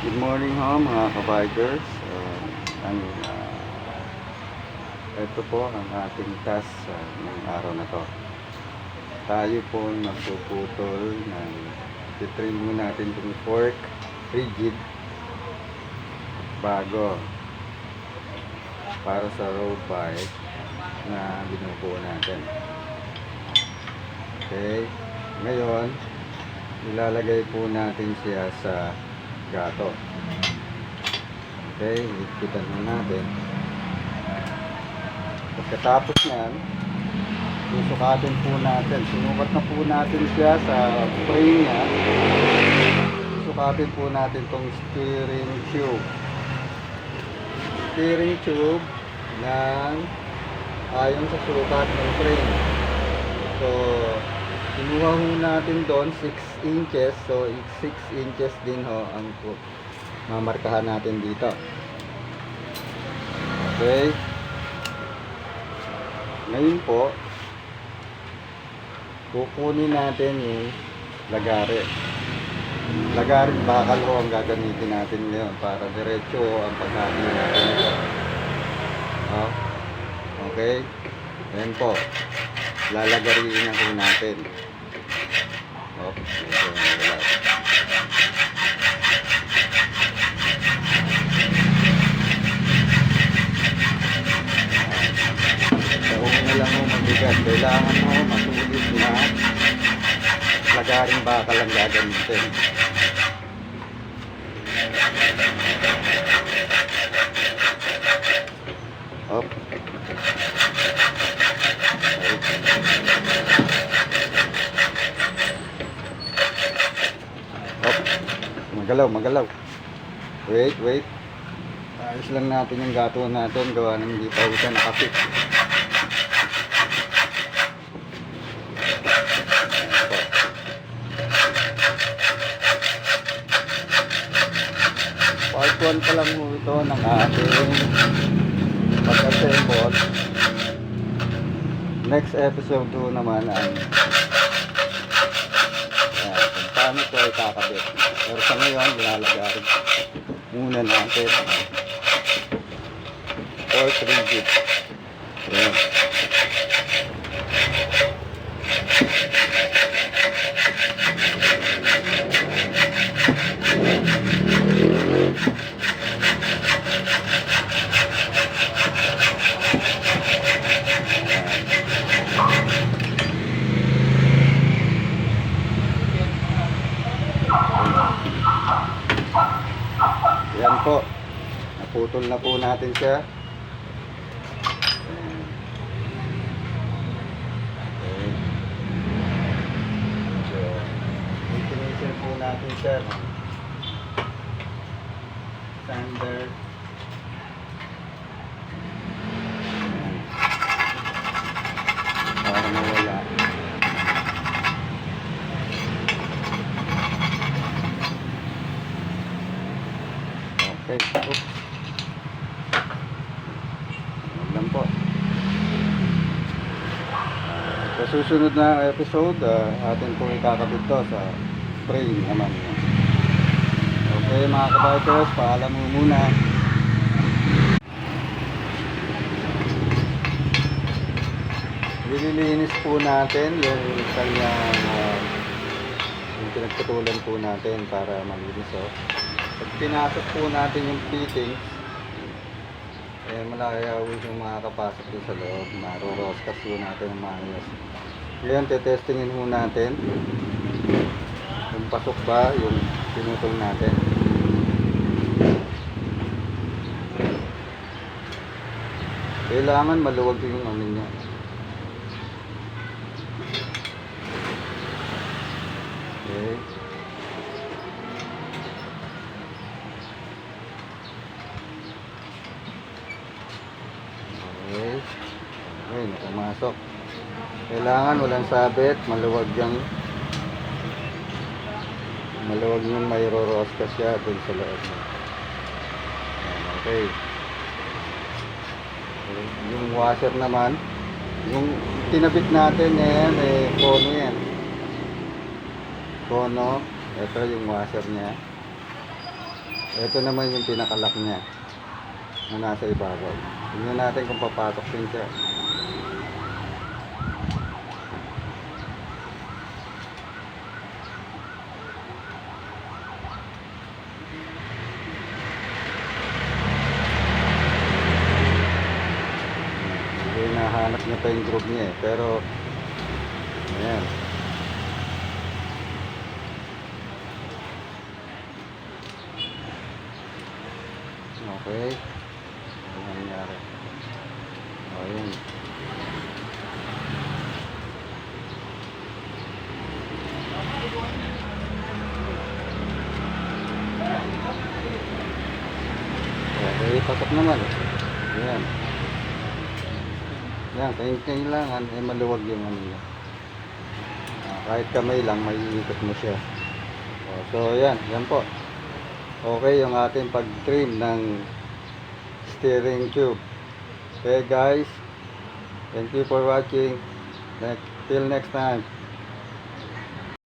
Good morning ho mga kabikers. Uh, ang, ah, ito po ang ating task uh, ng araw na to. Tayo po magpuputol ng titrim muna natin itong fork rigid bago para sa road bike na binubuo natin. Okay. Ngayon, ilalagay po natin siya sa gato. Okay, ikitan na natin. Pagkatapos niyan, susukatin po natin. Sinukat na po natin siya sa frame niya. Susukatin po natin tong steering tube. Steering tube ng ayon sa sukat ng frame. So, kinuha natin doon 6 inches. So, 6 inches din ho ang mamarkahan natin dito. Okay. Ngayon po, kukunin natin yung lagari. Lagari bakal ho ang gagamitin natin ngayon para diretso ang pagkakita natin ito. Okay. Ayan po. Lalagariin na natin. Lang mabigat. Kailangan mo masulit na lagaring bakal ang gagamitin. Magalaw, magalaw. Wait, wait. Ayos lang natin yung gato natin. Gawa ng hindi pa siya nakapit. Part 1 pa lang mo ito ng ating pag-assemble. Next episode 2 naman ang ito ay kakabit. Pero sa ngayon, linalagay muna natin 3 git. Ayan. Ayan po. Naputol na po natin siya. Itinisin po natin siya. Ayan. Para mawala. Okay. Oops. Yan lang po. Ah, sa susunod na episode, ah, atin po ikakabit to sa frame naman. Okay mga kabikers, paalam mo muna. Nililinis po natin yung kanyang ah, yung pinagputulan po natin para malinis oh. Pag pinasok po natin yung fittings, eh malaya yung makakapasok doon sa loob. Maruroskas po natin ang maayos. Ngayon, tetestingin po natin kung pasok ba yung pinutol natin. Kailangan maluwag yung ano niya. Okay. Okay, pumasok. Kailangan walang sabit, maluwag yung maluwag yung may rorosca siya dun sa loob. Okay. Yung washer naman, yung tinabit natin yan, eh, kono yan. Kono, ito yung washer niya. Ito naman yung pinakalock niya na nasa ibabaw. Tingnan natin kung papasok din siya. Hindi nahanap niya pa yung group niya eh. Pero, ayan. Okay. Ano nangyari? O, yun. Okay, pasok naman. Ayan. Yan, kaya kailangan ay maluwag yung ano niya. Ah, kahit kamay lang, may ikot mo siya. O, so, yan. Yan po. Okay yung ating pag-trim ng steering tube. Okay guys, thank you for watching. Till next time.